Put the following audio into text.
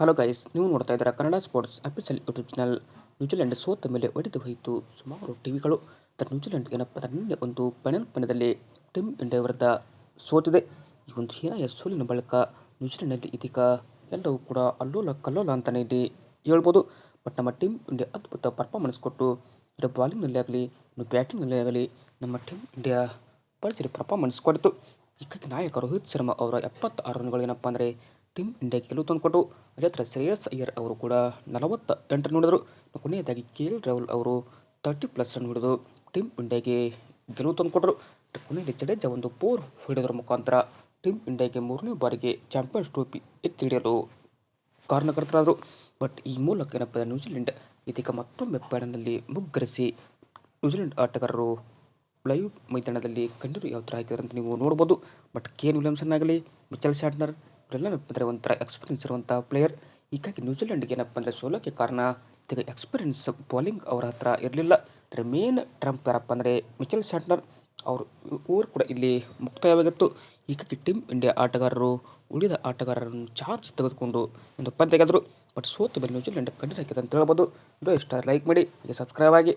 Hello guys ನೀವು ನೋಡ್ತಾ ಇದ್ದೀರಾ Kannada sports official YouTube channel New Zealand ಸೋತ ಮೇಲೆ ಒಡೆದು ಹೋಯಿತು. ಸುಮಾರು ಟಿವಿಗಳು. ದ ನ್ಯೂಜಿಲೆಂಡ್ ಏನಪ್ಪ ನಿನ್ನೆ ಒಂದು ಫೈನಲ್ ಪಂದ್ಯದಲ್ಲಿ ಟೀಮ್ ಇಂಡಿಯಾ ವಿರುದ್ಧ ಸೋತಿದೆ. ಈ ಒಂದು ಹೀನಾಯ ಸೋಲಿನ ಬಳಿಕ ನ್ಯೂಜಿಲೆಂಡ್ನಲ್ಲಿ ಇದೀಗ ಎಲ್ಲವೂ ಕೂಡ ಅಲ್ಲೋಲ ಕಲ್ಲೋಲ ಅಂತಲೇ ಇಲ್ಲಿ ಹೇಳ್ಬೋದು. ಬಟ್ ನಮ್ಮ ಟೀಮ್ ಇಂಡಿಯಾ ಅದ್ಭುತ ಪರ್ಫಾರ್ಮೆನ್ಸ್ ಕೊಟ್ಟು ಇದರ ಬಾಲಿಂಗ್ನಲ್ಲಿ ಆಗಲಿ, ಇನ್ನು ಬ್ಯಾಟಿಂಗ್ನಲ್ಲಿ ಆಗಲಿ, ನಮ್ಮ ಟೀಮ್ ಇಂಡಿಯಾ ಭರ್ಜರಿ ಪರ್ಫಾರ್ಮೆನ್ಸ್ ಕೊಡಿತು. ಈಗ ನಾಯಕ ರೋಹಿತ್ ಶರ್ಮಾ ಅವರ ಎಪ್ಪತ್ತಾರು ರನ್ಗಳು ಏನಪ್ಪ ಅಂದರೆ ಟೀಮ್ ಇಂಡಿಯಾ ಗೆಲುವು ತಂದುಕೊಟ್ಟು ಅದೇ ಥರ ಶ್ರೇಯಸ್ ಅಯ್ಯರ್ ಅವರು ಕೂಡ ನಲವತ್ತ ಎಂಟು ನೋಡಿದರು. ಕೊನೆಯದಾಗಿ ಕೆ ಎಲ್ ರಾಹುಲ್ ಅವರು ತರ್ಟಿ ಪ್ಲಸ್ ರನ್ ಹಿಡಿದು ಟೀಮ್ ಇಂಡಿಯಾಗೆ ಗೆಲುವು ತಂದುಕೊಟ್ರು ಕೊನೆಯಲ್ಲಿ ಜಡೇಜಾ ಒಂದು ಪೋರ್ ಹಿಡಿಯೋದ್ರ ಮುಖಾಂತರ ಟೀಮ್ ಇಂಡಿಯಾಗೆ ಮೂರನೇ ಬಾರಿಗೆ ಚಾಂಪಿಯನ್ಸ್ ಟ್ರೋಫಿ ಎತ್ತಿ ಹಿಡಿಯಲು ಕಾರಣಕರ್ತರಾದರು. ಬಟ್ ಈ ಮೂಲಕ ಏನಪ್ಪ ನ್ಯೂಜಿಲೆಂಡ್ ಇದೀಗ ಮತ್ತೊಮ್ಮೆ ಪ್ಯಾಡನಲ್ಲಿ ಮುಗ್ಗರಿಸಿ ನ್ಯೂಜಿಲೆಂಡ್ ಆಟಗಾರರು ಲೈವ್ ಮೈದಾನದಲ್ಲಿ ಕಂಡರು ಯಾವ ಥರ ಹಾಕಿದ್ದಾರೆ ಅಂತ ನೀವು ನೋಡ್ಬೋದು. ಬಟ್ ಕೇನ್ ವಿಲಿಯಮ್ಸನ್ ಆಗಲಿ, ಮಿಚಲ್ ಶಾಟ್ನರ್ ಇವರೆಲ್ಲ ಅಂದರೆ ಒಂಥರ ಎಕ್ಸ್ಪೀರಿಯನ್ಸ್ ಇರುವಂಥ ಪ್ಲೇಯರ್ ಹೀಗಾಗಿ ನ್ಯೂಜಿಲೆಂಡ್ಗೆ ಏನಪ್ಪ ಅಂದರೆ ಸೋಲೋಕ್ಕೆ ಕಾರಣ, ಇದಕ್ಕೆ ಎಕ್ಸ್ಪೀರಿಯನ್ಸ್ ಬೌಲಿಂಗ್ ಅವರ ಹತ್ರ ಇರಲಿಲ್ಲ. ಅಂದರೆ ಮೇನ್ ಟ್ರಂಪ್ ಯಾರಪ್ಪ ಅಂದರೆ ಮಿಚಲ್ ಸ್ಯಾಂಟ್ನರ್ ಅವರು ಇವರು ಕೂಡ ಇಲ್ಲಿ ಮುಕ್ತಾಯವಾಗಿತ್ತು. ಹೀಗಾಗಿ ಟೀಮ್ ಇಂಡಿಯಾ ಆಟಗಾರರು, ಉಳಿದ ಆಟಗಾರರನ್ನು ಚಾರ್ಜ್ ತೆಗೆದುಕೊಂಡು ಒಂದು ಪಂದ್ಯ ಗೆದ್ದರು ಬಟ್ ಸೋತು ಮೇಲೆ ನ್ಯೂಜಿಲೆಂಡ್ ಹಾಕಿದೆ ಅಂತ ಹೇಳ್ಬೋದು. ಇಷ್ಟ ಲೈಕ್ ಮಾಡಿ ಸಬ್ಸ್ಕ್ರೈಬ್ ಆಗಿ.